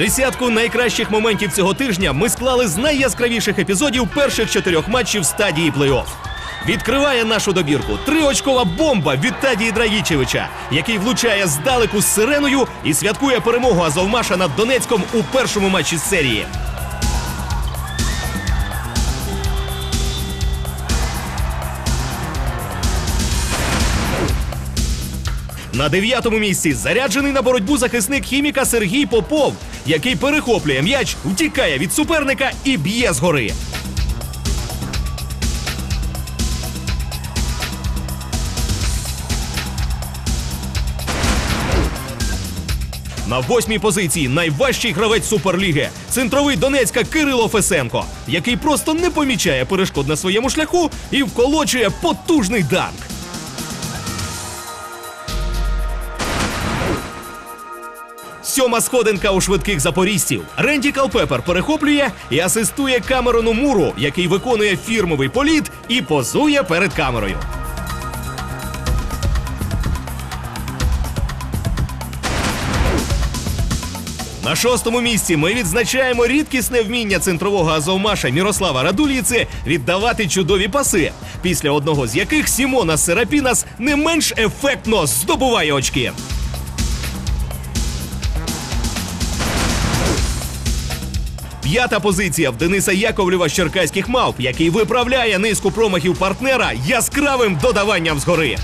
Десятку найкращих моментів цього тижня ми склали з найяскравіших епізодів перших чотирьох матчів стадії плей-офф. Відкриває нашу добірку триочкова бомба від Тадії Драгічевича, який влучає здалеку з сиреною і святкує перемогу Азовмаша над Донецьком у першому матчі серії. На дев'ятому місці заряджений на боротьбу захисник хіміка Сергій Попов, який перехоплює м'яч, втікає від суперника і б'є згори. На восьмій позиції найважчий гравець суперліги центровий Донецька Кирило Фесенко, який просто не помічає перешкод на своєму шляху і вколочує потужний данк. Сьома сходинка у швидких запорізців. Ренді Калпепер перехоплює і асистує Камерону Муру, який виконує фірмовий політ і позує перед камерою. На шостому місці ми відзначаємо рідкісне вміння центрового азовмаша Мірослава Радуліці віддавати чудові паси, після одного з яких Сімона Серапінас не менш ефектно здобуває очки. П'ята позиція в Дениса Яковлєва з черкаських мавп, який виправляє низку промахів партнера яскравим додаванням згори.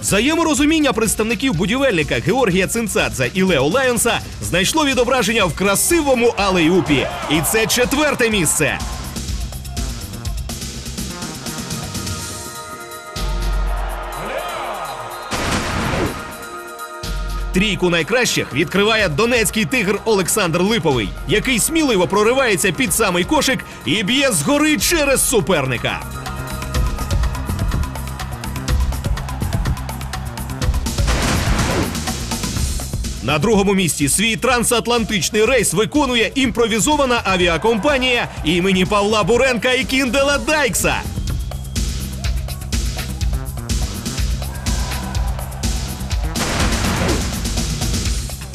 Взаєморозуміння представників будівельника Георгія Цинцадзе і Лео Лайонса знайшло відображення в красивому алеюпі. І це четверте місце. Трійку найкращих відкриває донецький тигр Олександр Липовий, який сміливо проривається під самий кошик і б'є згори через суперника. На другому місці свій трансатлантичний рейс виконує імпровізована авіакомпанія імені Павла Буренка і Кіндела Дайкса.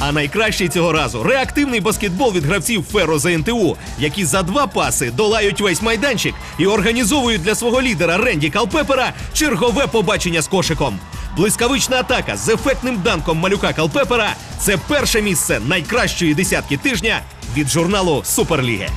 А найкращий цього разу реактивний баскетбол від гравців Феро ЗНТУ, які за два паси долають весь майданчик і організовують для свого лідера Ренді Калпепера чергове побачення з кошиком. Блискавична атака з ефектним данком малюка Калпепера це перше місце найкращої десятки тижня від журналу Суперліги.